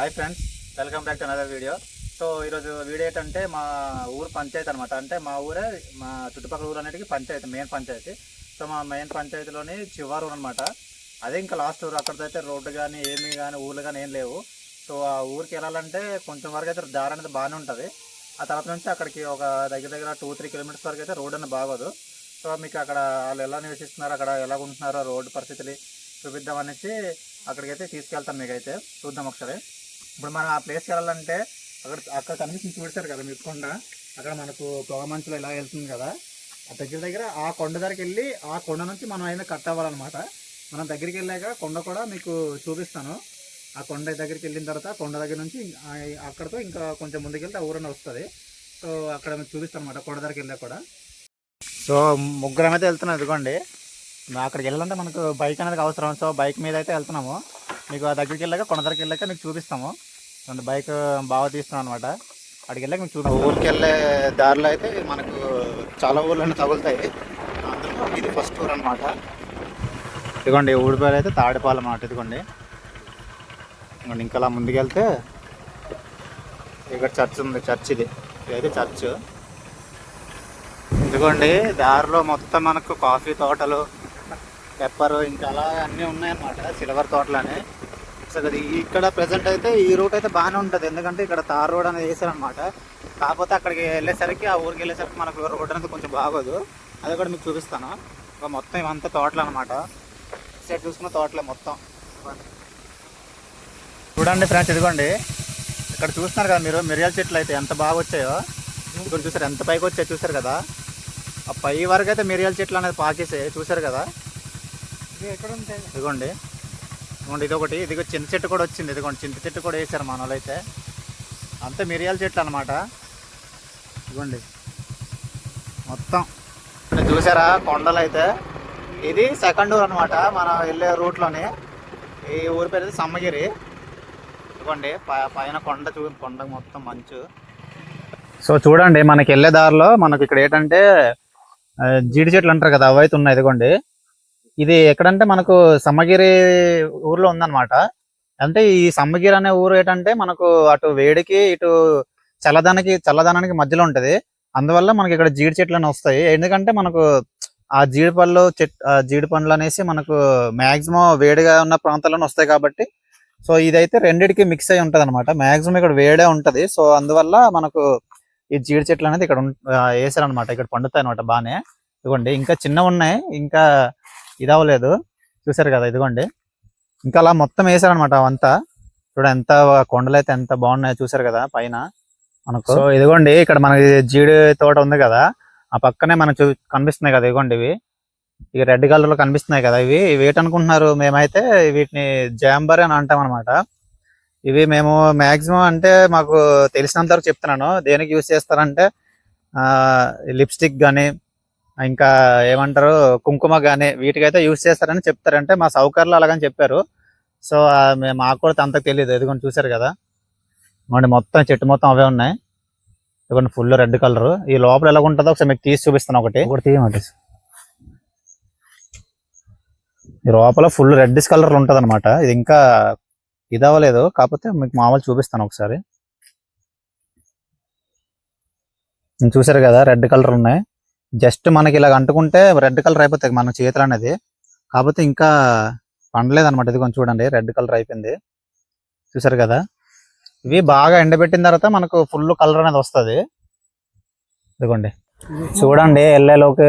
Hi friends welcome back to another video so ఈరోజు video ఏంటంటే మా ఊరు పంచాయతీ అనమాట అంటే మా ఊరే మా చుట్టుపక్కల ఊరు అనేటికి పంచాయతీ మెయిన్ పంచాయతీ. సో మా మెయిన్ పంచాయతీలోని చివరి ఊరు అనమాట అదే ఇంకా లాస్ట్ ఊరు. అక్కడైతే అయితే రోడ్డు కానీ ఏమి కానీ ఊర్లు కానీ ఏం లేవు. సో ఆ ఊరికి వెళ్ళాలంటే కొంచెం వరకు అయితే దారి అనేది బాగానే ఉంటుంది. ఆ తర్వాత నుంచి అక్కడికి ఒక దగ్గర దగ్గర టూ త్రీ కిలోమీటర్స్ వరకు అయితే రోడ్ అనేది బాగోదు. సో మీకు అక్కడ వాళ్ళు ఎలా నివసిస్తున్నారు అక్కడ ఎలా ఉంటున్నారో రోడ్డు పరిస్థితులు చూపిద్దాం అనేసి అక్కడికైతే తీసుకెళ్తాను మీకైతే. చూద్దాం ఒకసారి. ఇప్పుడు మనం ఆ ప్లేస్కి వెళ్ళాలంటే అక్కడ అక్కడ కనిపిస్తుంది చూసారు కదా మీరు కొండ అక్కడ మనకు పొగ మంచులో ఇలా వెళ్తుంది కదా. ఆ దగ్గర దగ్గర ఆ కొండ దగ్గరికి వెళ్ళి ఆ కొండ నుంచి మనం అయినా కట్ అవ్వాలన్నమాట. మనం దగ్గరికి వెళ్ళాక కొండ కూడా మీకు చూపిస్తాను. ఆ కొండ దగ్గరికి వెళ్ళిన తర్వాత కొండ దగ్గర నుంచి అక్కడతో ఇంకా కొంచెం ముందుకెళ్తే ఆ ఊరన్న వస్తుంది. సో అక్కడ మీకు చూపిస్తాను అనమాట కొండ దగ్గరికి వెళ్ళా కూడా. సో ముగ్గురం అయితే వెళ్తున్నాం ఇదిగోండి. అక్కడికి వెళ్ళాలంటే మనకు బైక్ అనేది అవసరం. సో బైక్ మీద అయితే వెళ్తున్నాము. మీకు ఆ దగ్గరికి వెళ్ళాక కొండ దగ్గరికి వెళ్ళాక మీకు చూపిస్తాము. అండ్ బైక్ బాగా తీస్తున్నాం అనమాట అక్కడికి వెళ్ళాక మీకు చూపిస్తాం ఊరికి వెళ్ళే దారిలో అయితే మనకు చాలా ఊర్లు తగులుతాయి. అందులో ఇది ఫస్ట్ ఊరు అనమాట ఇదిగోండి ఊరి పేరు అయితే తాడిపాలెం అన్నమాట. ఇదిగోండి. ఇదిగోండి ఇంకా అలా ముందుకెళ్తే ఇక్కడ చర్చ్ ఉంది చర్చ్ ఇది. ఇదైతే చర్చ్. ఇదిగోండి దారిలో మొత్తం మనకు కాఫీ తోటలు పెప్పర్ ఇంకా అలా అన్నీ ఉన్నాయన్నమాట. సిల్వర్ తోటలని. అది. ఇక్కడ ప్రెసెంట్ అయితే ఈ రూట్ అయితే బాగానే ఉంటుంది. ఎందుకంటే ఇక్కడ తార్ రోడ్ అనేది వేసారనమాట కాకపోతే అక్కడికి వెళ్ళేసరికి ఆ ఊరికి వెళ్ళేసరికి మనకు రోడ్ అనేది కొంచెం బాగోదు. అది కూడా మీకు చూపిస్తాను. ఇక మొత్తం ఇవంతా తోటలు అనమాట సైడ్ చూసుకున్న తోటలే మొత్తం. చూడండి ఫ్రెండ్స్ ఇదిగోండి. ఇక్కడ చూస్తున్నారు కదా మీరు మిరియాల చెట్లు అయితే ఎంత బాగా వచ్చాయో. ఇక్కడ చూసారు ఎంత పైకి వచ్చాయో చూసారు కదా. ఆ పై వరకు అయితే మిరియాల చెట్లు అనేది పాకేసాయి. చూసారు కదా. ఎక్కడ ఉంటాయి? ఇదిగోండి. ఇదిగోండి ఇదొకటి. ఇదిగో చింత చెట్టు కూడా వచ్చింది. ఇదిగోండి చింత చెట్టు కూడా వేసారు మన అయితే అంతా మిరియాల చెట్లు అనమాట ఇదిగోండి. మొత్తం. ఇక్కడ చూసారా కొండలు అయితే ఇది సెకండ్ ఊరు అనమాట మనం వెళ్ళే రూట్లోనే. ఈ ఊరి పేరు అయితే సమ్మగిరి. ఇదిగోండి ప- పైన కొండ చూ కొండ మొత్తం మంచు. సో చూడండి మనకి వెళ్ళే దారిలో మనకి ఇక్కడ ఏంటంటే జీడి చెట్లు అంటారు కదా అవైతే ఉన్నాయి. ఇదిగోండి. ఇది ఎక్కడంటే మనకు సమ్మగిరి ఊర్లో ఉందన్నమాట. అంటే ఈ సమ్మగిరి అనే ఊరు ఏంటంటే మనకు అటు వేడికి ఇటు చల్లదానికి చల్లదనానికి మధ్యలో ఉంటది. అందువల్ల మనకి ఇక్కడ జీడి చెట్లు వస్తాయి. ఎందుకంటే మనకు ఆ జీడి పళ్ళు చెట్ ఆ జీడి పండ్లు అనేసి మనకు మాక్సిమం వేడిగా ఉన్న ప్రాంతాల్లోనే వస్తాయి కాబట్టి సో ఇదైతే రెండిటికి మిక్స్ అయి ఉంటుంది అనమాట మాక్సిమం ఇక్కడ వేడే ఉంటది. సో అందువల్ల మనకు ఈ జీడి చెట్లు అనేది ఇక్కడ వేసారనమాట ఇక్కడ పండుతాయి అనమాట బాగానే. ఇదిగోండి ఇంకా చిన్నవి ఉన్నాయి. ఇంకా ఇది అవ్వలేదు చూసారు కదా ఇదిగోండి. ఇంకా అలా మొత్తం వేసారనమాట అవంతా. చూడ ఎంత కొండలు అయితే ఎంత బాగున్నాయో చూసారు కదా పైన మనకు. సో ఇదిగోండి ఇక్కడ మనకి జీడి తోట ఉంది కదా ఆ పక్కనే మనకు చూ- కనిపిస్తున్నాయి కదా ఇదిగోండి ఇవి. ఇవి రెడ్ కలర్లో కనిపిస్తున్నాయి కదా ఇవి. ఇవి ఏంటనుకుంటున్నారు మేమైతే వీటిని జాంబర్ అని అంటాం అనమాట ఇవి మేము మాక్సిమం అంటే మాకు తెలిసినంత వరకు చెప్తున్నాను. దేనికి యూజ్ చేస్తారంటే లిప్స్టిక్ కానీ ఇంకా ఏమంటారు కుంకుమ కానీ వీటికైతే యూజ్ చేస్తారని చెప్తారంటే మా సౌకర్యాలు అలాగని చెప్పారు. సో మాకు కూడా అంత తెలియదు ఎదుగుని చూసారు కదా? ఇదిగోండి మొత్తం చెట్టు మొత్తం అవే ఉన్నాయి. ఇదిగోండి ఫుల్ రెడ్ కలర్. ఈ లోపల ఎలా ఉంటుందో ఒకసారి మీకు తీసి చూపిస్తాను ఒకటి. ఒకటి తీయమంటే ఈ లోపల ఫుల్ రెడ్డిష్ కలర్ ఉంటుంది అనమాట ఇది ఇంకా ఇది అవ్వలేదు. కాకపోతే మీకు మామూలు చూపిస్తాను ఒకసారి. నేను చూసారు కదా రెడ్ కలర్ ఉన్నాయి. జస్ట్ మనకి ఇలా అంటుకుంటే రెడ్ కలర్ అయిపోతాయి మన చేతులు అనేది. కాకపోతే ఇంకా పండలేదన్నమాట. ఇది కొంచెం చూడండి. రెడ్ కలర్ అయిపోయింది. చూసారు కదా? ఇవి బాగా ఎండబెట్టిన తర్వాత మనకు ఫుల్ కలర్ అనేది వస్తుంది. ఇదిగోండి. చూడండి ఎల్ఏలోకి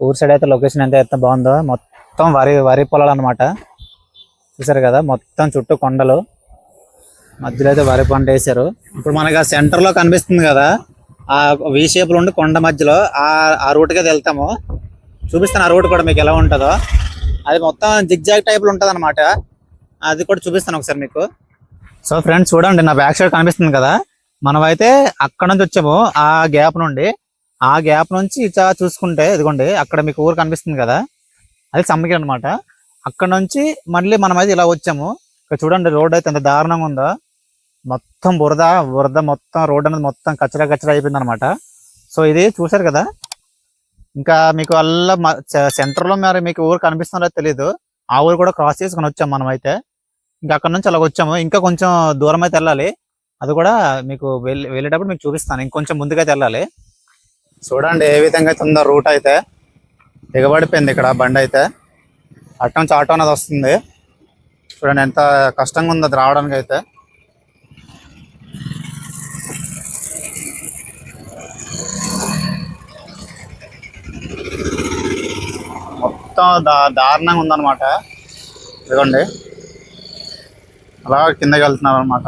ఊరు సైడ్ అయితే లొకేషన్ ఎంత ఎంత బాగుందో. మొత్తం వరి వరి పొలాలు అనమాట చూసారు కదా? మొత్తం చుట్టూ కొండలు. మధ్యలో అయితే వరి పంట వేసారు ఇప్పుడు మనకి ఆ సెంటర్లో కనిపిస్తుంది కదా? ఆ వి షేప్లో ఉండి కొండ మధ్యలో ఆ ఆ రూట్గా కి వెళ్తాము. చూపిస్తాను ఆ రూట్ కూడా మీకు ఎలా ఉంటుందో. అది మొత్తం జిగ్జాగ్ టైప్లో ఉంటుంది అనమాట అది కూడా చూపిస్తాను ఒకసారి మీకు. సో ఫ్రెండ్స్ చూడండి నా బ్యాక్ సైడ్ కనిపిస్తుంది కదా. మనం అయితే అక్కడ నుంచి వచ్చాము ఆ గ్యాప్ నుండి. ఆ గ్యాప్ నుంచి ఇట్లా చూసుకుంటే ఇదిగోండి అక్కడ మీకు ఊరు కనిపిస్తుంది కదా. అది సమ్మగిరి అనమాట అక్కడ నుంచి మళ్ళీ మనం అయితే ఇలా వచ్చాము. ఇక్కడ చూడండి రోడ్ అయితే ఎంత దారుణంగా ఉందో. మొత్తం బురద బురద మొత్తం రోడ్ అనేది మొత్తం కచ్చరా కచ్చరా అయిపోయింది అనమాట సో ఇది చూసారు కదా? ఇంకా మీకు అల్ల సెంటర్లో మరి మీకు ఊరు కనిపిస్తుందో తెలియదు ఆ ఊరు కూడా క్రాస్ చేసుకుని వచ్చాము మనం అయితే ఇంకా అక్కడ నుంచి అలా వచ్చాము. ఇంకా కొంచెం దూరం అయితే వెళ్ళాలి. అది కూడా మీకు వెళ్ళి వెళ్ళేటప్పుడు మీకు చూపిస్తాను. ఇంకొంచెం ముందుకైతే వెళ్ళాలి. చూడండి ఏ విధంగా అయితే ఉందో రూట్ అయితే. దిగబడిపోయింది ఇక్కడ బండి అయితే. అటు నుంచి ఆటో అనేది వస్తుంది. చూడండి ఎంత కష్టంగా ఉందో అది రావడానికి అయితే మొత్తం దా దారుణంగా ఉందన్నమాట. ఇదిగోండి. అలా కిందకి వెళ్తున్నారు అనమాట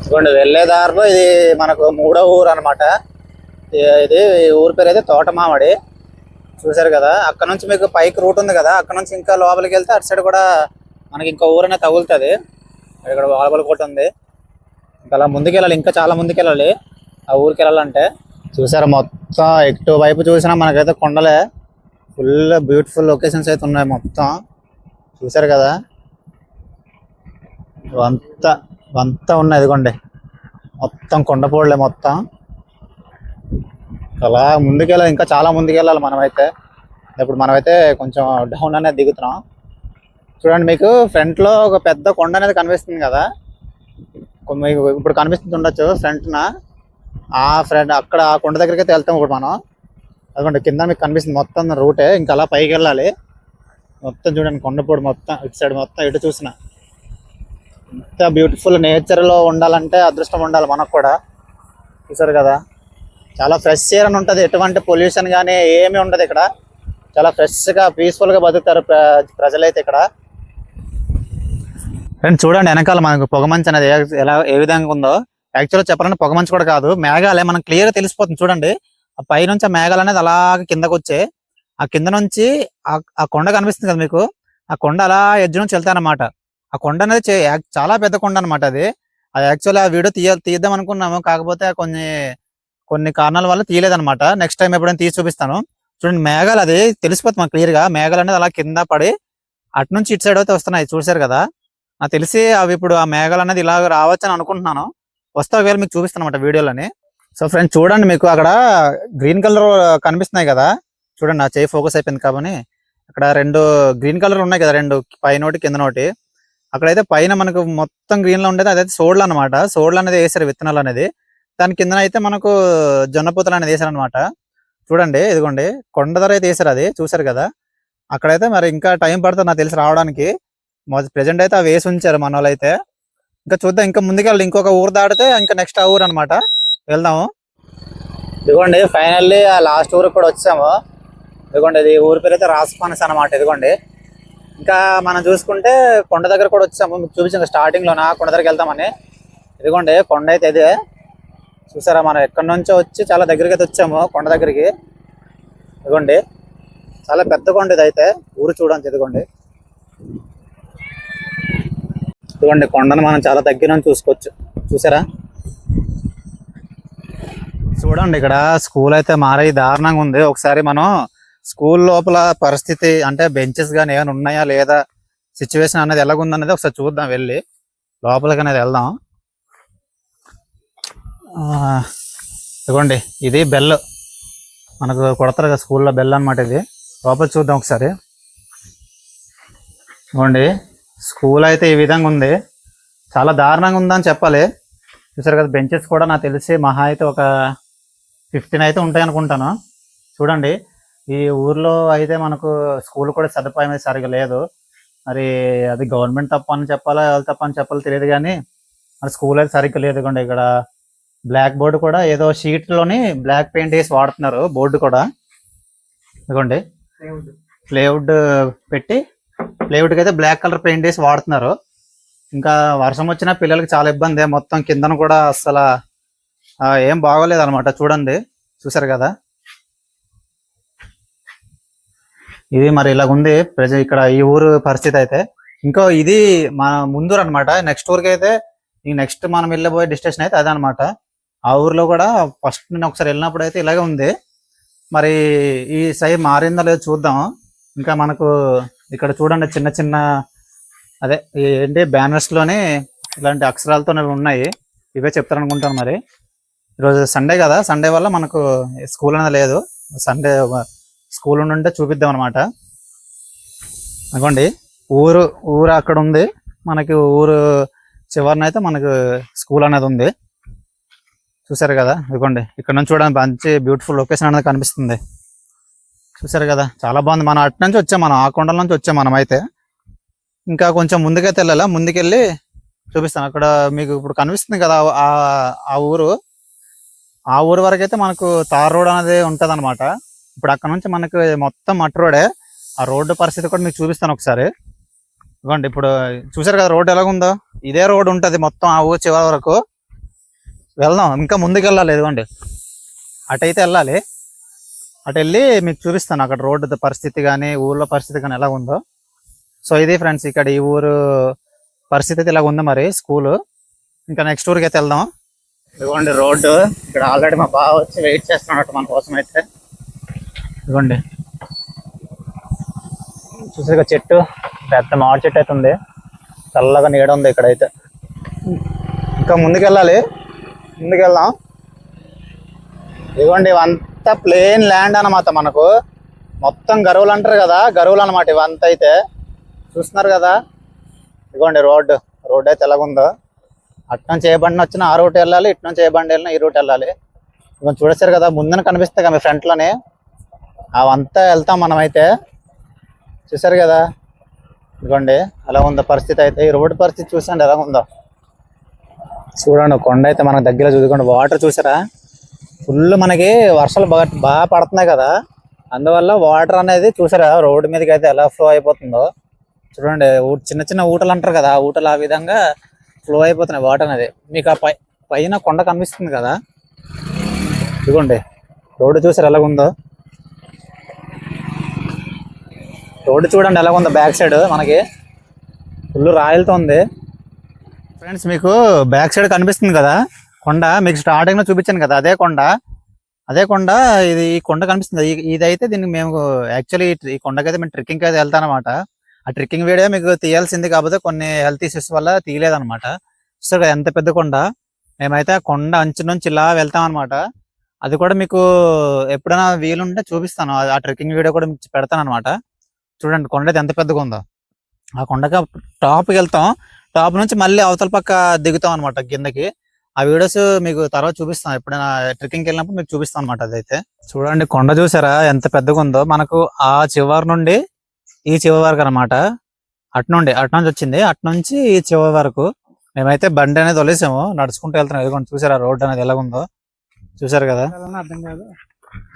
ఇదిగోండి వెళ్ళే దారిలో ఇది మనకు మూడో ఊరు అనమాట ఇది ఊరి పేరు అయితే తోటమామిడి. చూసారు కదా అక్కడ నుంచి మీకు పైకి రూట్ ఉంది కదా అక్కడ నుంచి ఇంకా లోపలికి వెళ్తే అటు సైడ్ కూడా మనకి ఇంకో అనేది తగులుతుంది. ఇక్కడ వాలబల్ కోట ఉంది. ఇంకా అలా ముందుకెళ్ళాలి ఇంకా చాలా ముందుకెళ్ళాలి. ఆ ఊరికి వెళ్ళాలంటే. చూసారా మొత్తం ఎటు వైపు చూసినా మనకైతే కొండలే. ఫుల్ బ్యూటిఫుల్ లొకేషన్స్ అయితే ఉన్నాయి మొత్తం. చూసారు కదా? వంత వంత ఉన్నాయి ఇదిగోండి. మొత్తం కొండపోడలే మొత్తం. అలా ముందుకెళ్ళాలి ఇంకా చాలా ముందుకెళ్ళాలి మనమైతే. ఇప్పుడు మనమైతే కొంచెం డౌన్ అనేది దిగుతున్నాం. చూడండి మీకు ఫ్రంట్లో ఒక పెద్ద కొండ అనేది కనిపిస్తుంది కదా? మీకు ఇప్పుడు కనిపిస్తుంది ఉండొచ్చు ఫ్రంట్న ఆ ఫ్రంట్ అక్కడ ఆ కొండ దగ్గరికి అయితే వెళ్తాం ఇప్పుడు మనం. అదిగోండి కింద మీకు కనిపిస్తుంది మొత్తం రూటే. ఇంకా అలా పైకి వెళ్ళాలి. మొత్తం చూడండి కొండపూడి మొత్తం ఇటు సైడ్ మొత్తం ఇటు చూసిన. ఇంత బ్యూటిఫుల్ నేచర్లో ఉండాలంటే అదృష్టం ఉండాలి మనకు కూడా. చూసారు కదా? చాలా ఫ్రెష్ ఎయిర్ అని ఉంటుంది. ఎటువంటి పొల్యూషన్ కానీ ఏమీ ఉండదు ఇక్కడ. చాలా ఫ్రెష్గా పీస్ఫుల్గా బతుకుతారు ప్ర- ప్రజలైతే ఇక్కడ. ఫ్రెండ్స్ చూడండి వెనకాల మనకు పొగమంచు అనేది ఎలా ఏ విధంగా ఉందో. యాక్చువల్గా చెప్పాలంటే పొగమంచు కూడా కాదు. మేఘాలే మనకు క్లియర్గా తెలిసిపోతుంది. చూడండి. ఆ పైనుంచి ఆ మేఘాలు అనేది అలాగ కిందకు వచ్చే ఆ కింద నుంచి ఆ- కొండ కనిపిస్తుంది కదా మీకు? ఆ కొండ అలా ఎడ్జ్ నుంచి వెళ్తానమాట ఆ కొండ అనేది చాలా పెద్ద కొండ అనమాట అది. అది యాక్చువల్లీ ఆ వీడియో తీయ తీద్దాం అనుకున్నాము. కాకపోతే కొన్ని కొన్ని కారణాల వల్ల తీయలేదన్నమాట నెక్స్ట్ టైం ఎప్పుడైనా తీసి చూపిస్తాను. చూడండి మేఘాలు అది తెలిసిపోతుంది మాకు క్లియర్గా మేఘాలు అనేది అలా కింద పడి అటు నుంచి ఇటు సైడ్ అయితే వస్తున్నాయి. చూసారు కదా? నాకు తెలిసి అవి ఇప్పుడు ఆ మేఘాలు అనేది ఇలా రావచ్చు అని అనుకుంటున్నాను. వస్తే ఒకవేళ మీకు చూపిస్తాను అనమాట వీడియోలని సో ఫ్రెండ్స్ చూడండి మీకు అక్కడ గ్రీన్ కలర్ కనిపిస్తున్నాయి కదా. చూడండి నా చేయి ఫోకస్ అయిపోయింది కాబట్టి అక్కడ రెండు గ్రీన్ కలర్ ఉన్నాయి కదా రెండు పైన ఒకటి కింద నోటి. అక్కడైతే పైన మనకు మొత్తం గ్రీన్లో ఉండేది అదైతే సోడ్లు అనమాట సోడ్లు అనేది వేసారు విత్తనాలు అనేది. దాని కింద అయితే మనకు జొన్నపూతలు అనేది వేసారు అనమాట చూడండి ఇదిగోండి కొండ ధర అయితే వేసారు అది చూసారు కదా. అక్కడైతే మరి ఇంకా టైం పడుతుంది నాకు తెలిసి రావడానికి. ప్రెసెంట్ అయితే అవి వేసి ఉంచారు మన వాళ్ళు అయితే ఇంకా చూద్దాం ఇంకా ముందుకెళ్ళి ఇంకొక ఊరు దాటితే ఇంకా నెక్స్ట్ ఆ ఊరు అనమాట వెళ్దాము. ఇదిగోండి ఫైనల్లీ ఆ లాస్ట్ ఊరికి కూడా వచ్చాము. ఇదిగోండి ఇది ఊరి పేరు అయితే రాసుకోనస్ అనమాట ఇదిగోండి. ఇంకా మనం చూసుకుంటే కొండ దగ్గర కూడా వచ్చాము. మీకు చూపించాం స్టార్టింగ్ లోన? కొండ దగ్గరికి వెళ్దామని. ఇదిగోండి కొండ అయితే ఇదే. చూసారా మనం ఎక్కడి నుంచో వచ్చి చాలా దగ్గరికి అయితే వచ్చాము కొండ దగ్గరికి. ఇదిగోండి చాలా పెద్ద కొండ ఇది అయితే. ఊరు చూడండి ఇదిగోండి. ఇదిగోండి కొండను మనం చాలా దగ్గర నుంచి చూసుకోవచ్చు. చూసారా? చూడండి ఇక్కడ స్కూల్ అయితే మారే దారుణంగా ఉంది. ఒకసారి మనం స్కూల్ లోపల పరిస్థితి అంటే బెంచెస్ కానీ ఏమైనా ఉన్నాయా లేదా సిచ్యువేషన్ అనేది ఎలాగుందనేది ఒకసారి చూద్దాం వెళ్ళి. లోపలికి అనేది వెళ్దాం. ఇదిగోండి ఇది బెల్. మనకు కొడతారు కదా స్కూల్లో బెల్ అన్నమాట ఇది. లోపల చూద్దాం ఒకసారి. ఇదిగోండి స్కూల్ అయితే ఈ విధంగా ఉంది. చాలా దారుణంగా ఉందని చెప్పాలి. చూసారు కదా బెంచెస్ కూడా నాకు తెలిసి మహా అయితే ఒక ఫిఫ్టీన్ అయితే ఉంటాయి అనుకుంటాను చూడండి ఈ ఊర్లో అయితే మనకు స్కూల్ కూడా సదుపాయం అయితే సరిగా లేదు. మరి అది గవర్నమెంట్ తప్ప అని చెప్పాలా ఎవరు తప్ప అని చెప్పాలో తెలియదు కానీ మరి స్కూల్ అయితే సరిగ్గా లేదు ఇదిగోండి ఇక్కడ. బ్లాక్ బోర్డు కూడా ఏదో షీట్లోని బ్లాక్ పెయింట్ వేసి వాడుతున్నారు బోర్డు కూడా. ఇదిగోండి ప్లేవుడ్ పెట్టి ప్లేవుడ్కి అయితే బ్లాక్ కలర్ పెయింట్ వేసి వాడుతున్నారు. ఇంకా వర్షం వచ్చినా పిల్లలకి చాలా ఇబ్బంది మొత్తం కిందన కూడా అసలు ఏం బాగోలేదు అనమాట చూడండి చూసారు కదా? ఇది మరి ఇలాగ ఉంది ప్రజ ఇక్కడ ఈ ఊరు పరిస్థితి అయితే. ఇంకో ఇది మన ముందూరు అనమాట నెక్స్ట్ ఊరికి అయితే ఈ నెక్స్ట్ మనం వెళ్ళబోయే డెస్టినేషన్ అయితే అదే అనమాట ఆ ఊర్లో కూడా ఫస్ట్ నేను ఒకసారి వెళ్ళినప్పుడు అయితే ఇలాగే ఉంది. మరి ఈ సై మారిందో లేదో చూద్దాం. ఇంకా మనకు ఇక్కడ చూడండి చిన్న చిన్న అదే ఏంటి బ్యానర్స్లోనే ఇలాంటి అక్షరాలతో ఉన్నాయి. ఇవే చెప్తారనుకుంటాను మరి. ఈరోజు సండే కదా. సండే వల్ల మనకు స్కూల్ అనేది లేదు. సండే స్కూల్ ఉంటే చూపిద్దాం అనమాట అనుకోండి ఊరు ఊరు అక్కడ ఉంది. మనకి ఊరు చివరిన అయితే మనకు స్కూల్ అనేది ఉంది. చూసారు కదా? ఇదిగోండి ఇక్కడ నుంచి చూడడానికి మంచి బ్యూటిఫుల్ లొకేషన్ అనేది కనిపిస్తుంది. చూసారు కదా? చాలా బాగుంది. మనం అటు నుంచి వచ్చాం మనం ఆ కొండల నుంచి వచ్చాం మనం అయితే. ఇంకా కొంచెం ముందుకైతే వెళ్ళాలా? ముందుకెళ్ళి చూపిస్తాను. అక్కడ మీకు ఇప్పుడు కనిపిస్తుంది కదా ఆ ఊరు. ఆ ఊరు వరకు అయితే మనకు తార్ రోడ్ అనేది ఉంటుంది అనమాట ఇప్పుడు అక్కడ నుంచి మనకు మొత్తం మట్టి రోడే. ఆ రోడ్డు పరిస్థితి కూడా మీకు చూపిస్తాను ఒకసారి. ఇవ్వండి ఇప్పుడు చూసారు కదా రోడ్ ఎలాగుందో? ఇదే రోడ్డు ఉంటుంది మొత్తం ఆ ఊరు చివరి వరకు. వెళ్దాం ఇంకా ముందుకు వెళ్ళాలి ఇదిగోండి అటైతే వెళ్ళాలి. అటు వెళ్ళి మీకు చూపిస్తాను అక్కడ రోడ్డు పరిస్థితి కానీ ఊర్లో పరిస్థితి కానీ ఎలా ఉందో సో ఇది ఫ్రెండ్స్ ఇక్కడ ఈ ఊరు పరిస్థితి అయితే ఇలా ఉంది మరి స్కూలు. ఇంకా నెక్స్ట్ ఊరికి అయితే వెళ్దాం. ఇదిగోండి రోడ్డు. ఇక్కడ ఆల్రెడీ మా బావ వచ్చి వెయిట్ చేస్తున్నట్టు మన కోసం అయితే. ఇదిగోండి. చూసారుగా చెట్టు? పెద్ద మామిడి చెట్టు అయితే ఉంది. చల్లగా నీడ ఉంది ఇక్కడైతే. ఇంకా ముందుకెళ్ళాలి. ముందుకెళ్దాం. ఇదిగోండి ఇవంతా ప్లేన్ ల్యాండ్ అన్నమాట మనకు. మొత్తం గరువులు అంటారు కదా గరువులు అనమాట ఇవంతా అయితే. చూస్తున్నారు కదా? ఇదిగోండి రోడ్డు. రోడ్ అయితే ఎలాగుందో. అటు నుంచి ఏ బండి వచ్చినా ఆ రూట్ వెళ్ళాలి ఇటు నుంచి ఏ బండి వెళ్ళినా ఈ రూట్ వెళ్ళాలి. ఇవన్నీ చూడొచ్చారు కదా ముందున కనిపిస్తాయి కదా మీ ఫ్రంట్లోనే అవంతా వెళ్తాం మనం అయితే చూసారు కదా? ఇదిగోండి ఎలా ఉందో పరిస్థితి అయితే. ఈ రోడ్డు పరిస్థితి చూసండి ఎలా ఉందో. చూడండి కొండ అయితే మనకు దగ్గర చూసుకోండి. వాటర్ చూసారా ఫుల్ మనకి వర్షాలు బాగా బాగా పడుతున్నాయి కదా. అందువల్ల వాటర్ అనేది చూసారా రోడ్డు మీదకి అయితే ఎలా ఫ్లో అయిపోతుందో. చూడండి చిన్న చిన్న ఊటలు అంటారు కదా ఊటలు ఆ విధంగా ఫ్లో అయిపోతున్నాయి వాటర్ అనేది. మీకు ఆ పై పైన కొండ కనిపిస్తుంది కదా? ఇదిగోండి. రోడ్డు చూసారు ఎలాగుందో? రోడ్డు చూడండి ఎలా ఉందో బ్యాక్ సైడ్ మనకి. ఫుల్ రాయలతో ఉంది. ఫ్రెండ్స్ మీకు బ్యాక్ సైడ్ కనిపిస్తుంది కదా? కొండ మీకు స్టార్టింగ్లో చూపించాను కదా అదే కొండ. అదే కొండ ఇది ఈ కొండ కనిపిస్తుంది. ఇదైతే దీనికి మేము యాక్చువల్లీ ఈ కొండకైతే మేము ట్రెక్కింగ్ అయితే వెళ్తానమాట. ఆ ట్రెక్కింగ్ వీడియో మీకు తీయాల్సింది కాకపోతే కొన్ని హెల్త్ ఇష్యూస్ వల్ల తీయలేదన్నమాట. సో ఎంత పెద్ద కొండ? మేమైతే ఆ కొండ అంచు నుంచి ఇలా వెళ్తాం అనమాట అది కూడా మీకు ఎప్పుడైనా వీలుంటే చూపిస్తాను. ఆ- ఆ ట్రెక్కింగ్ వీడియో కూడా మీకు పెడతాను అనమాట చూడండి కొండ అయితే ఎంత పెద్దగా ఉందో. ఆ కొండకి టాప్కి వెళ్తాం. టాప్ నుంచి మళ్ళీ అవతల పక్క దిగుతాం అనమాట కిందకి. ఆ వీడియోస్ మీకు తర్వాత చూపిస్తాం ఎప్పుడైనా ట్రెక్కింగ్కి వెళ్ళినప్పుడు మీకు చూపిస్తాం అనమాట అదైతే. చూడండి కొండ చూసారా? ఎంత పెద్దగా ఉందో. మనకు ఆ చివరి నుండి ఈ చివరి వరకు అనమాట అటు నుండి అటు నుంచి వచ్చింది. అటు నుంచి ఈ చివరి వరకు మేమైతే బండి అనేది వదిలేసాము నడుచుకుంటూ వెళ్తున్నాం. ఇదిగోండి చూసారా రోడ్ అనేది ఎలా ఉందో? చూసారు కదా?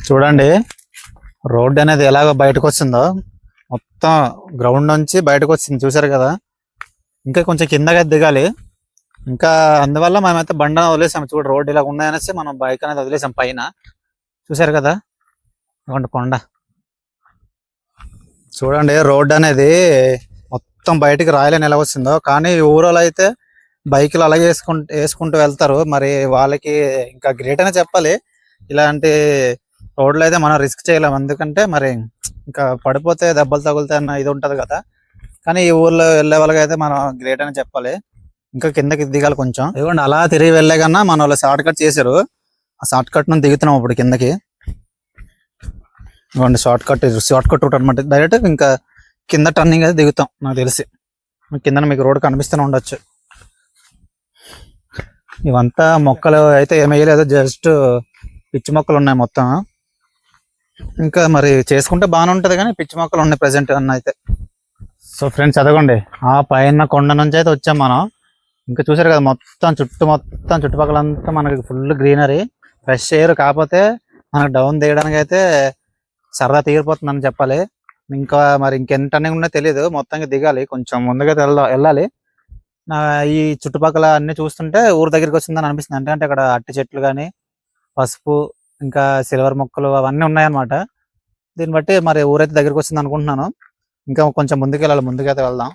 చూడండి రోడ్ అనేది ఎలాగ బయటకు వచ్చిందో. మొత్తం గ్రౌండ్ నుంచి బయటకు వచ్చింది. చూసారు కదా? ఇంకా కొంచెం కిందగా దిగాలి. ఇంకా అందువల్ల మేమైతే బండ వదిలేసాం చూడు రోడ్ ఇలా ఉన్నాయనేసి మనం బైక్ అనేది వదిలేసాం పైన. చూసారు కదా? ఇవ్వండి కొండ. చూడండి రోడ్ అనేది మొత్తం బయటికి రాయలేని ఎలా కానీ ఈ ఊరోళ్ళు అయితే బైకులు అలాగే వేసుకుంటూ వేసుకుంటూ వెళ్తారు. మరి వాళ్ళకి ఇంకా గ్రేట్ అనే చెప్పాలి. ఇలాంటి రోడ్లు అయితే మనం రిస్క్ చేయలేం. ఎందుకంటే మరి ఇంకా పడిపోతే దెబ్బలు తగులుతాయి అన్న ఇది ఉంటుంది కదా. కానీ ఈ ఊర్లో వెళ్ళే వాళ్ళకి అయితే మనం గ్రేట్ అని చెప్పాలి. ఇంకా కిందకి దిగాలి కొంచెం. ఇదిగోండి అలా తిరిగి వెళ్ళే కన్నా మన వాళ్ళు షార్ట్ కట్ చేశారు. ఆ షార్ట్ కట్ నుంచి దిగుతున్నాం ఇప్పుడు కిందకి. ఇవ్వండి short cut short cut route అనమాట డైరెక్ట్ ఇంకా కింద టర్నింగ్ అయితే దిగుతాం నాకు తెలిసి. కింద మీకు రోడ్ కనిపిస్తూనే ఉండొచ్చు. ఇవంతా మొక్కలు అయితే ఏమి వేయలేదు జస్ట్ పిచ్చి మొక్కలు ఉన్నాయి మొత్తం. ఇంకా మరి చేసుకుంటే బాగానే ఉంటుంది కానీ పిచ్చి మొక్కలు ఉన్నాయి ప్రెసెంట్ అన్న అయితే. సో ఫ్రెండ్స్ చదవండి ఆ పైన కొండ నుంచి అయితే వచ్చాం మనం. ఇంకా చూసారు కదా మొత్తం చుట్టూ మొత్తం చుట్టుపక్కలంతా మనకి ఫుల్ గ్రీనరీ ఫ్రెష్ ఎయిర్ కాకపోతే మనకు డౌన్ తీయడానికి అయితే సరదా తీరిపోతుందని చెప్పాలి. ఇంకా మరి ఇంకెంత అనేది ఉందో తెలియదు మొత్తంగా దిగాలి. కొంచెం ముందుగా వెళ్దా వెళ్ళాలి. నా ఈ చుట్టుపక్కల అన్ని చూస్తుంటే ఊరు దగ్గరికి వచ్చిందని అనిపిస్తుంది. అంటే అంటే అక్కడ అట్టి చెట్లు కానీ పసుపు ఇంకా సిల్వర్ మొక్కలు అవన్నీ ఉన్నాయన్నమాట. దీన్ని బట్టి మరి ఊరైతే దగ్గరికి వచ్చింది అనుకుంటున్నాను. ఇంకా కొంచెం ముందుకు వెళ్ళాలి. ముందుకైతే వెళ్దాం.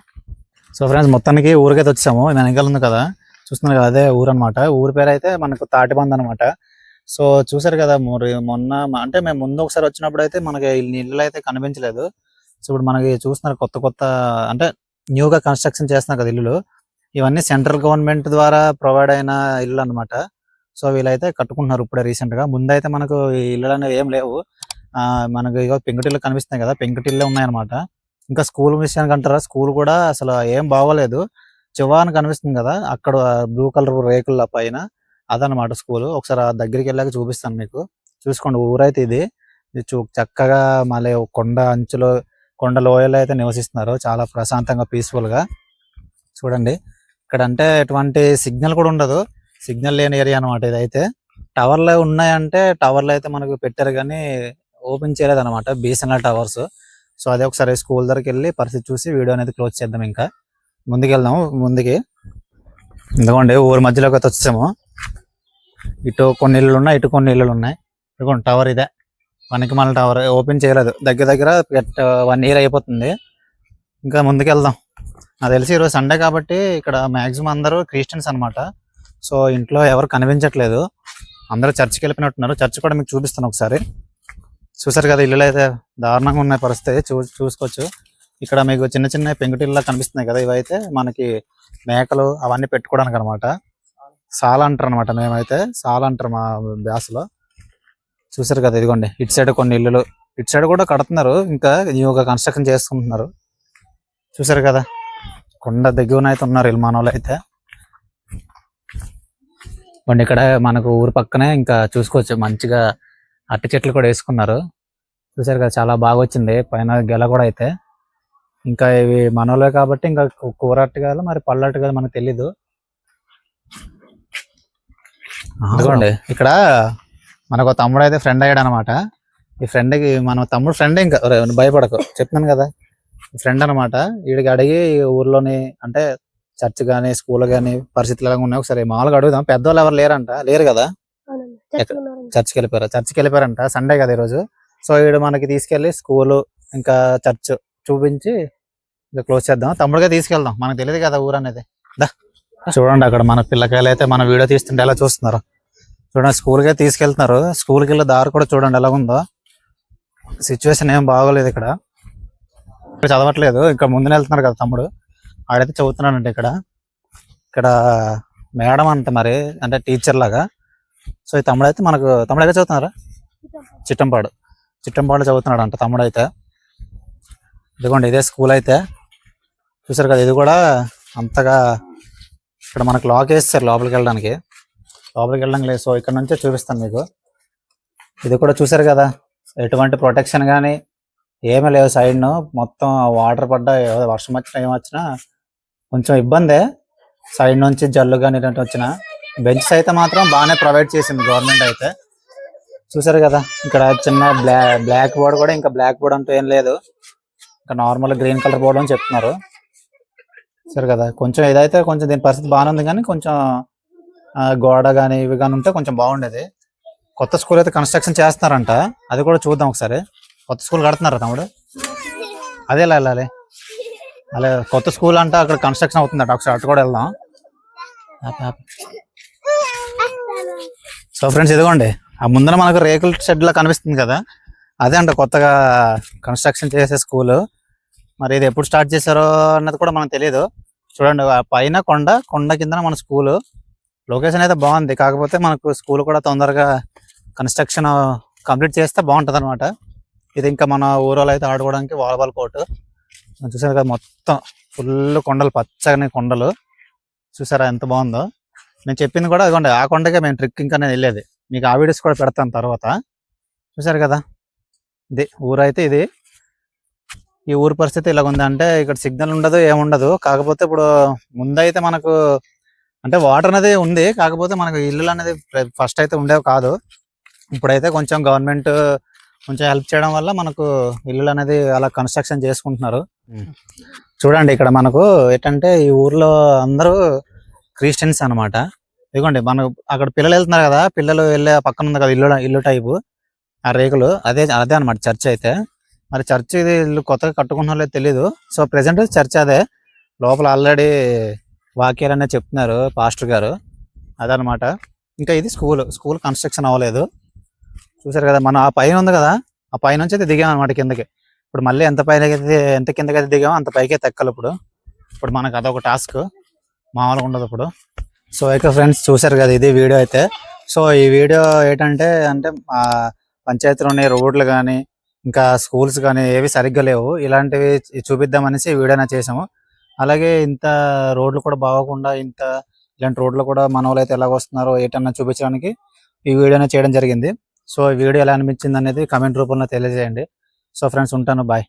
సో ఫ్రెండ్స్ మొత్తానికి ఊరికైతే వచ్చాము. వెనకాల ఉంది కదా? చూస్తున్నారు కదా అదే ఊరు అనమాట ఊరి పేరు అయితే మనకు తాటిబంద్ అనమాట సో చూసారు కదా మరి మొన్న అంటే మేము ముందు ఒకసారి వచ్చినప్పుడు అయితే మనకి నీళ్ళు అయితే కనిపించలేదు. సో ఇప్పుడు మనకి చూస్తున్నారు కొత్త కొత్త అంటే న్యూగా కన్స్ట్రక్షన్ చేస్తున్నారు కదా ఇల్లులు. ఇవన్నీ సెంట్రల్ గవర్నమెంట్ ద్వారా ప్రొవైడ్ అయిన ఇల్లు అన్నమాట. సో వీళ్ళైతే కట్టుకుంటున్నారు ఇప్పుడే రీసెంట్గా. ముందైతే మనకు ఈ ఇల్లు అనేవి ఏం లేవు. ఆ మనకు ఇగో పెంకుటిల్లు కనిపిస్తున్నాయి కదా పెంకుటిల్లే ఉన్నాయన్నమాట. ఇంకా స్కూల్ విషయానికి అంటారా స్కూల్ కూడా అసలు ఏం బాగోలేదు. చివాన్ కనిపిస్తుంది కదా అక్కడ బ్లూ కలర్ రేకుల పైన. అదనమాట స్కూల్. ఒకసారి ఆ దగ్గరికి వెళ్ళాక చూపిస్తాను మీకు. చూసుకోండి ఊరైతే ఇది. చూ చక్కగా మళ్ళీ కొండ అంచులో కొండ లోయలో అయితే నివసిస్తున్నారు. చాలా ప్రశాంతంగా పీస్ఫుల్గా చూడండి. ఇక్కడ అంటే ఎటువంటి సిగ్నల్ కూడా ఉండదు. సిగ్నల్ లేని ఏరియా అనమాట ఇదైతే. టవర్లు ఉన్నాయంటే టవర్లు అయితే మనకు పెట్టారు కానీ ఓపెన్ చేయలేదు అనమాట బీఎస్ఎన్ఎల్ టవర్స్. సో అదే ఒకసారి స్కూల్ దగ్గరికి వెళ్ళి పరిస్థితి చూసి వీడియో అనేది క్లోజ్ చేద్దాం ఇంకా. ముందుకు వెళ్దాం ముందుకి. ఎందుకంటే ఊరి మధ్యలోకి అయితే వచ్చాము ఇటు కొన్ని ఇల్లులు ఉన్నాయి ఇటు కొన్ని ఇల్లులు ఉన్నాయి. ఇదిగోండి టవర్ ఇదే. మనకి మళ్ళీ టవర్ ఓపెన్ చేయలేదు. దగ్గర దగ్గర వన్ ఇయర్ అయిపోతుంది. ఇంకా ముందుకెళ్దాం. నాకు తెలిసి ఈరోజు సండే కాబట్టి ఇక్కడ మాక్సిమం అందరూ క్రిస్టియన్స్ అన్నమాట. సో ఇంట్లో ఎవరు కనిపించట్లేదు. అందరూ చర్చికి వెళ్ళిపోయినట్టున్నారు. చర్చ్ కూడా మీకు చూపిస్తాను ఒకసారి. చూసారు కదా ఇల్లులు అయితే దారుణంగా ఉన్న పరిస్థితి. చూ చూసుకోవచ్చు. ఇక్కడ మీకు చిన్న చిన్న పెంకుటిల్లా కనిపిస్తున్నాయి కదా ఇవైతే మనకి మేకలు అవన్నీ పెట్టుకోవడానికి అనమాట సాల్ అంటారు అనమాట మేమైతే. సాల అంటారు మా బ్యాస్లో. చూసారు కదా ఇదిగోండి. ఇటు సైడ్ కొన్ని ఇల్లులు. ఇటు సైడ్ కూడా కడుతున్నారు. ఇంకా న్యూగా కన్స్ట్రక్షన్ చేసుకుంటున్నారు. చూసారు కదా? కొండ దగ్గర అయితే ఉన్నారు ఇల్లు మనోళ్ళు అయితే. ఇవ్వండి ఇక్కడ మనకు ఊరు పక్కనే ఇంకా చూసుకోవచ్చు. మంచిగా అట్టి చెట్లు కూడా వేసుకున్నారు. చూసారు కదా? చాలా బాగా వచ్చింది. పైన గెల కూడా అయితే. ఇంకా ఇవి మనోళ్ళే కాబట్టి ఇంకా కూర కూర కాదు మరి పళ్ళు కాదు మనకు తెలీదు. అందుకోండి ఇక్కడ మనకు తమ్ముడు అయితే ఫ్రెండ్ అయ్యాడు అనమాట ఈ friend కి మన తమ్ముడు ఫ్రెండ్ ఇంకా. భయపడకు. చెప్తున్నాను కదా. ఫ్రెండ్ అనమాట. వీడికి అడిగి ఊర్లోని అంటే చర్చ్ కానీ స్కూల్ కానీ పరిస్థితులు ఎలా ఉన్నాయి ఒకసారి మామూలుగా అడుగుదాం. పెద్దవాళ్ళు ఎవరు లేరంట? లేరు కదా? చర్చ్కి వెళ్ళిపోయారు? చర్చ్కి వెళ్ళిపోయారంట. సండే కదా ఈరోజు. సో వీడు మనకి తీసుకెళ్ళి స్కూల్ ఇంకా చర్చ్ చూపించి ఇంకా క్లోజ్ చేద్దాం. తమ్ముడిగా తీసుకెళ్దాం. మనకు తెలియదు కదా ఊరు అనేది. దా. చూడండి అక్కడ మన పిల్లకాయలు అయితే మన వీడియో తీస్తుంటే ఎలా చూస్తున్నారు? చూడండి స్కూల్కి తీసుకెళ్తున్నారు. స్కూల్కి వెళ్ళే దారి కూడా చూడండి ఎలా ఉందో. సిచ్యువేషన్ ఏం బాగోలేదు ఇక్కడ. ఇక్కడ చదవట్లేదు. ఇంకా ముందున వెళ్తున్నారు కదా తమ్ముడు. ఆడైతే చదువుతున్నాడంటే ఇక్కడ. ఇక్కడ మేడం అంట మరి అంటే టీచర్ లాగా. సో ఈ తమ్ముడు అయితే మనకు తమ్ముడు అయితే చదువుతున్నారా? చిట్టంపాడు. చిట్టంపాడు చదువుతున్నాడు అంట తమ్ముడు అయితే. ఇదిగోండి ఇదే స్కూల్ అయితే. చూసారు కదా ఇది కూడా అంతగా ఇక్కడ మనకు లాక్ వేస్తారు లోపలికి వెళ్ళడానికి. లోపలికి వెళ్ళడం లేదు. సో ఇక్కడ నుంచే చూపిస్తాను మీకు. ఇది కూడా చూసారు కదా? ఎటువంటి ప్రొటెక్షన్ కానీ ఏమీ లేవు సైడ్ మొత్తం వాటర్ పడ్డా ఏదో వర్షం వచ్చినా ఏమొచ్చినా కొంచెం ఇబ్బందే. సైడ్ నుంచి జల్లు కానీ ఇలాంటి వచ్చిన. బెంచెస్ అయితే మాత్రం బాగానే ప్రొవైడ్ చేసింది గవర్నమెంట్ అయితే. చూసారు కదా? ఇక్కడ చిన్న బ్లాక్ బోర్డ్ కూడా ఇంకా బ్లాక్ బోర్డ్ అంటూ ఏం లేదు. ఇంకా నార్మల్ గ్రీన్ కలర్ బోర్డ్ అని చెప్తున్నారు. సరే కదా. కొంచెం ఏదైతే కొంచెం దీని పరిస్థితి బాగానే ఉంది కానీ కొంచెం గోడ కానీ ఇవి కానీ ఉంటే కొంచెం బాగుండేది. కొత్త స్కూల్ అయితే కన్స్ట్రక్షన్ చేస్తున్నారంట. అది కూడా చూద్దాం ఒకసారి. కొత్త స్కూల్ కడుతున్నారా తమ్ముడు? అదే వెళ్ళాలి అలా కొత్త స్కూల్ అంటే అక్కడ కన్స్ట్రక్షన్ అవుతుందట. ఒకసారి అటు కూడా వెళ్దాం. సో ఫ్రెండ్స్ ఇదిగోండి. ఆ ముందర మనకు రేకుల షెడ్ లా కనిపిస్తుంది కదా. అదే అంట కొత్తగా కన్స్ట్రక్షన్ చేసే స్కూల్. మరి ఇది ఎప్పుడు స్టార్ట్ చేశారో అన్నది కూడా మనకు తెలియదు చూడండి పైన కొండ కొండ కింద మన స్కూల్. లొకేషన్ అయితే బాగుంది. కాకపోతే మనకు స్కూల్ కూడా తొందరగా కన్స్ట్రక్షన్ కంప్లీట్ చేస్తే బాగుంటది అనమాట ఇది ఇంకా మన ఊరోలో అయితే ఆడుకోవడానికి వాలీబాల్ కోర్టు. చూసారు కదా మొత్తం ఫుల్ కొండలు పచ్చని కొండలు. చూసారా ఎంత బాగుందో? నేను చెప్పింది కూడా అదిగోండి ఆ కొండకే మేము ట్రిక్ ఇంకా నేను వెళ్ళేది. మీకు ఆ వీడియోస్ కూడా పెడతాను తర్వాత. చూసారు కదా? ఇది ఊరైతే ఇది. ఈ ఊరు పరిస్థితి ఇలాగ ఉంది అంటే ఇక్కడ సిగ్నల్ ఉండదు ఏముండదు. కాకపోతే ఇప్పుడు ముందైతే మనకు అంటే వాటర్ అనేది ఉంది. కాకపోతే మనకు ఇల్లు అనేది ఫస్ట్ అయితే ఉండేవి కాదు. ఇప్పుడైతే కొంచెం గవర్నమెంట్ కొంచెం హెల్ప్ చేయడం వల్ల మనకు ఇల్లు అనేది అలా కన్స్ట్రక్షన్ చేసుకుంటున్నారు. చూడండి ఇక్కడ మనకు ఏంటంటే ఈ ఊర్లో అందరూ క్రిస్టియన్స్ అన్నమాట. ఇదిగోండి మనకు అక్కడ పిల్లలు వెళ్తున్నారు కదా పిల్లలు వెళ్ళే పక్కన ఉంది కదా ఇల్లు ఇల్లు టైపు ఆ రేకులు. అదే అదే అనమాట చర్చ్ అయితే. మరి చర్చ్ ఇది వీళ్ళు కొత్తగా కట్టుకుంటున్నారో తెలియదు తెలీదు. సో ప్రెసెంట్ చర్చ్ అదే. లోపల ఆల్రెడీ వాక్యాలు అనేది చెప్తున్నారు పాస్టర్ గారు. అదనమాట ఇంకా ఇది స్కూల్. స్కూల్ కన్స్ట్రక్షన్ అవ్వలేదు. చూసారు కదా మనం ఆ పైన ఉంది కదా ఆ పైన నుంచి అయితే దిగాం అనమాట కిందకి. ఇప్పుడు మళ్ళీ ఎంత పైన ఎంత కిందకి అయితే దిగామో అంత పైకే తెక్కలు ఇప్పుడు. ఇప్పుడు మనకు అదొక టాస్క్. మామూలుగా ఉండదు ఇప్పుడు. సో ఇక ఫ్రెండ్స్ చూసారు కదా ఇది వీడియో అయితే. సో ఈ వీడియో ఏంటంటే అంటే పంచాయతీలో పంచాయతీలోని రోడ్లు కానీ ఇంకా స్కూల్స్ కానీ ఏవి సరిగ్గా లేవు. ఇలాంటివి చూపిద్దామనేసి ఈ వీడియో చేసాము అలాగే ఇంత రోడ్లు కూడా బాగోకుండా ఇంత ఇలాంటి రోడ్లు కూడా మన వాళ్ళు అయితే ఎలా వస్తున్నారో ఏటన్నా చూపించడానికి ఈ వీడియోనే చేయడం జరిగింది. సో ఈ వీడియో ఎలా అనిపించింది అనేది కమెంట్ రూపంలో తెలియజేయండి. సో ఫ్రెండ్స్ ఉంటాను. బాయ్